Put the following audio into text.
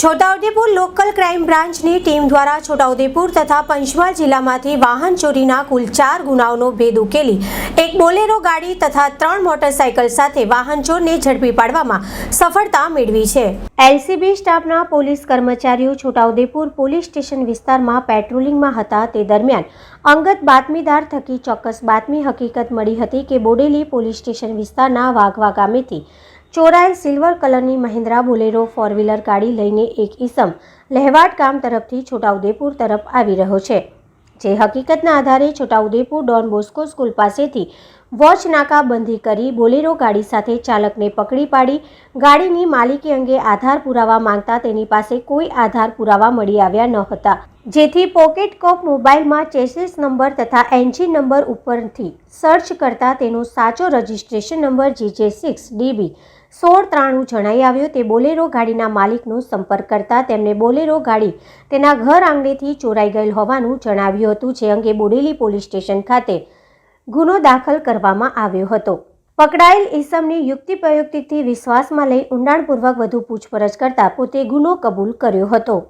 Chhota Udepur local crime બ્રાન્ચની team દ્વારા છોટાઉદેપુર તથા પંચમહાલ જિલ્લામાંથી વાહન ચોરીના કુલ ચાર ગુનાઓનો ભેદ ઉકેલી, એક બોલેરો ગાડી તથા ત્રણ મોટરસાયકલ સાથે વાહન ચોરને ઝડપી પાડવામાં સફળતા મેળવી છે. એલસીબી સ્ટાફના પોલીસ કર્મચારીઓ છોટાઉદેપુર પોલીસ સ્ટેશન વિસ્તારમાં પેટ્રોલિંગમાં હતા તે દરમિયાન અંગત બાતમીદાર થકી ચોક્કસ બાતમી હકીકત મળી હતી કે બોડેલી પોલીસ સ્ટેશન વિસ્તારના વાઘવા ગામેથી ચોરાયેલ સિલ્વર કલરની મહિન્દ્રા બોલેરો ફોર વ્હીલર ગાડી લઈને એક ઈસમ લહેવાટ ગામ તરફથી છોટાઉદેપુર તરફ આવી રહ્યો છે, જે હકીકતના આધારે છોટાઉદેપુર ડોન બોસ્કો સ્કૂલ પાસેથી વોચ નાકાબંધી કરી બોલેરો ગાડી સાથે ચાલકને પકડી પાડી, ગાડીની માલિકી અંગે આધાર પુરાવા માંગતા તેની પાસે કોઈ આધાર પુરાવા મળી આવ્યા ન હતા. જેથી પોકેટ કોપ મોબાઈલમાં ચેસિસ નંબર તથા એન્જિન નંબર ઉપરથી સર્ચ કરતા તેનો સાચો registration number GJ six DB સોળ ત્રાણું જણાઈ આવ્યો. તે બોલેરો ગાડીના માલિકનો સંપર્ક કરતા તેમને બોલેરો ગાડી તેના ઘર આંગણેથી ચોરાઈ ગયેલ હોવાનું જણાવ્યું હતું, જે અંગે બોડેલી પોલીસ સ્ટેશન ખાતે ગુનો દાખલ કરવામાં આવ્યો હતો. પકડાયેલ ઈસમની યુક્તિ પ્રયુક્તિથી વિશ્વાસમાં લઈ ઊંડાણપૂર્વક વધુ પૂછપરછ કરતા પોતે ગુનો કબૂલ કર્યો હતો.